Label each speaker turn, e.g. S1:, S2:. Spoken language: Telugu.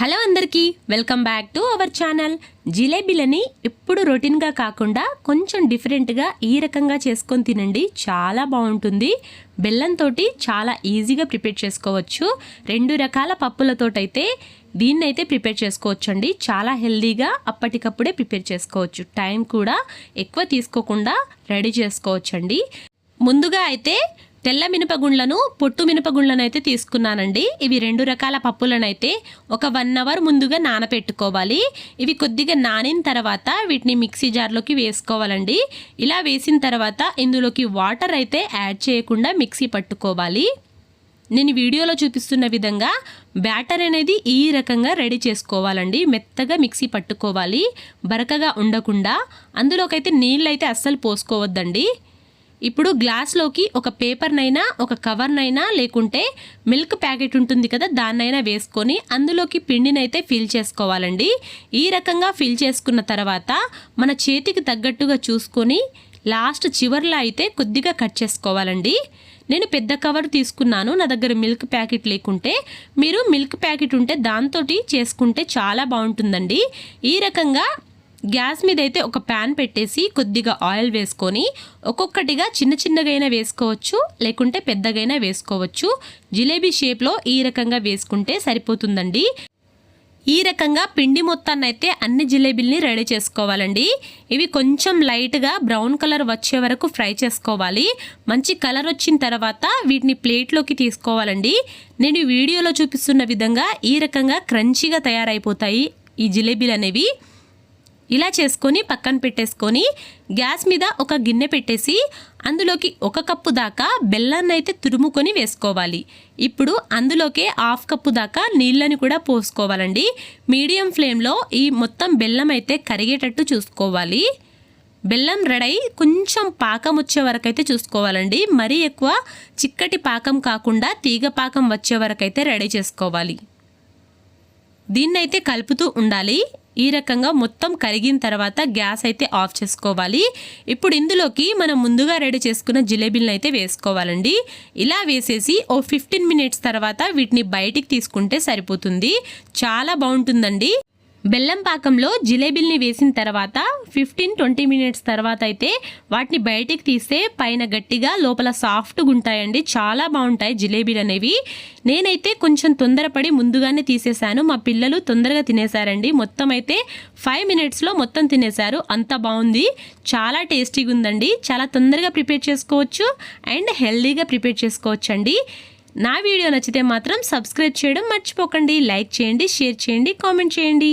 S1: హలో అందరికీ welcome back to our channel. జిలేబీలని ఎప్పుడు రొటీన్గా కాకుండా కొంచెం డిఫరెంట్గా ఈ రకంగా చేసుకొని తినండి. చాలా బాగుంటుంది. బెల్లంతో చాలా ఈజీగా ప్రిపేర్ చేసుకోవచ్చు. రెండు రకాల పప్పులతోటైతే దీన్నైతే ప్రిపేర్ చేసుకోవచ్చండి. చాలా హెల్దీగా అప్పటికప్పుడే ప్రిపేర్ చేసుకోవచ్చు. టైం కూడా ఎక్కువ తీసుకోకుండా రెడీ చేసుకోవచ్చండి. ముందుగా అయితే తెల్ల మినపగుండ్లను పొట్టు మినపగుండ్లను అయితే తీసుకున్నానండి. ఇవి రెండు రకాల పప్పులను అయితే ఒక వన్ అవర్ ముందుగా నానపెట్టుకోవాలి. ఇవి కొద్దిగా నానిన తర్వాత వీటిని మిక్సీ జార్లోకి వేసుకోవాలండి. ఇలా వేసిన తర్వాత ఇందులోకి వాటర్ అయితే యాడ్ చేయకుండా మిక్సీ పట్టుకోవాలి. నేను వీడియోలో చూపిస్తున్న విధంగా బ్యాటర్ అనేది ఈ రకంగా రెడీ చేసుకోవాలండి. మెత్తగా మిక్సీ పట్టుకోవాలి. బరకగా ఉండకుండా. అందులోకైతే నీళ్ళు అయితే అస్సలు పోసుకోవద్దండి. ఇప్పుడు గ్లాస్లోకి ఒక పేపర్నైనా ఒక కవర్నైనా లేకుంటే మిల్క్ ప్యాకెట్ ఉంటుంది కదా దాన్నైనా వేసుకొని అందులోకి పిండినైతే ఫిల్ చేసుకోవాలండి. ఈ రకంగా ఫిల్ చేసుకున్న తర్వాత మన చేతికి తగ్గట్టుగా చూసుకొని లాస్ట్ చివర్లో అయితే కొద్దిగా కట్ చేసుకోవాలండి. నేను పెద్ద కవర్ తీసుకున్నాను నా దగ్గర మిల్క్ ప్యాకెట్ లేకుంటే. మీరు మిల్క్ ప్యాకెట్ ఉంటే దాంతో చేసుకుంటే చాలా బాగుంటుందండి. ఈ రకంగా గ్యాస్ మీద అయితే ఒక ప్యాన్ పెట్టేసి కొద్దిగా ఆయిల్ వేసుకొని ఒక్కొక్కటిగా చిన్న చిన్నగైనా వేసుకోవచ్చు లేకుంటే పెద్దగైనా వేసుకోవచ్చు. జిలేబీ షేప్లో ఈ రకంగా వేసుకుంటే సరిపోతుందండి. ఈ రకంగా పిండి మొత్తాన్ని అయితే అన్ని జిలేబీల్ని రెడీ చేసుకోవాలండి. ఇవి కొంచెం లైట్గా బ్రౌన్ కలర్ వచ్చే వరకు ఫ్రై చేసుకోవాలి. మంచి కలర్ వచ్చిన తర్వాత వీటిని ప్లేట్లోకి తీసుకోవాలండి. నేను వీడియోలో చూపిస్తున్న విధంగా ఈ రకంగా క్రంచీగా తయారైపోతాయి ఈ జిలేబీలు అనేవి ఇలా చేసుకొని పక్కన పెట్టేసుకొని గ్యాస్ మీద ఒక గిన్నె పెట్టేసి అందులోకి ఒక కప్పు దాకా బెల్లాన్ని అయితే తురుముకొని వేసుకోవాలి. ఇప్పుడు అందులోకే హాఫ్ కప్పు దాకా నీళ్ళని కూడా పోసుకోవాలండి. మీడియం ఫ్లేమ్లో ఈ మొత్తం బెల్లం అయితే కరిగేటట్టు చూసుకోవాలి. బెల్లం రెడై కొంచెం పాకం వచ్చే వరకు అయితే చూసుకోవాలండి. మరీ ఎక్కువ చిక్కటి పాకం కాకుండా తీగ పాకం వచ్చే వరకు అయితే రెడీ చేసుకోవాలి. దీన్నైతే కలుపుతూ ఉండాలి. ఈ రకంగా మొత్తం కరిగిన తర్వాత గ్యాస్ అయితే ఆఫ్ చేసుకోవాలి. ఇప్పుడు ఇందులోకి మనం ముందుగా రెడీ చేసుకున్న జిలేబీలను అయితే వేసుకోవాలండి. ఇలా వేసేసి ఓ ఫిఫ్టీన్ మినిట్స్ తర్వాత వీటిని బయటికి తీసుకుంటే సరిపోతుంది. చాలా బాగుంటుందండి. బెల్లం పాకంలో జిలేబీల్ని వేసిన తర్వాత ఫిఫ్టీన్ ట్వంటీ మినిట్స్ తర్వాత అయితే వాటిని బయటికి తీస్తే పైన గట్టిగా లోపల సాఫ్ట్గా ఉంటాయండి. చాలా బాగుంటాయి జిలేబీలు అనేవి. నేనైతే కొంచెం తొందరపడి ముందుగానే తీసేశాను. మా పిల్లలు తొందరగా తినేశారండి. మొత్తం అయితే ఫైవ్ మినిట్స్లో మొత్తం తినేశారు. అంత బాగుంది. చాలా టేస్టీగా ఉందండి. చాలా తొందరగా ప్రిపేర్ చేసుకోవచ్చు అండ్ హెల్దీగా ప్రిపేర్ చేసుకోవచ్చు అండి నా వీడియో నచ్చితే మాత్రం సబ్స్క్రైబ్ చేయడం మర్చిపోకండి. లైక్ చేయండి షేర్ చేయండి కామెంట్ చేయండి.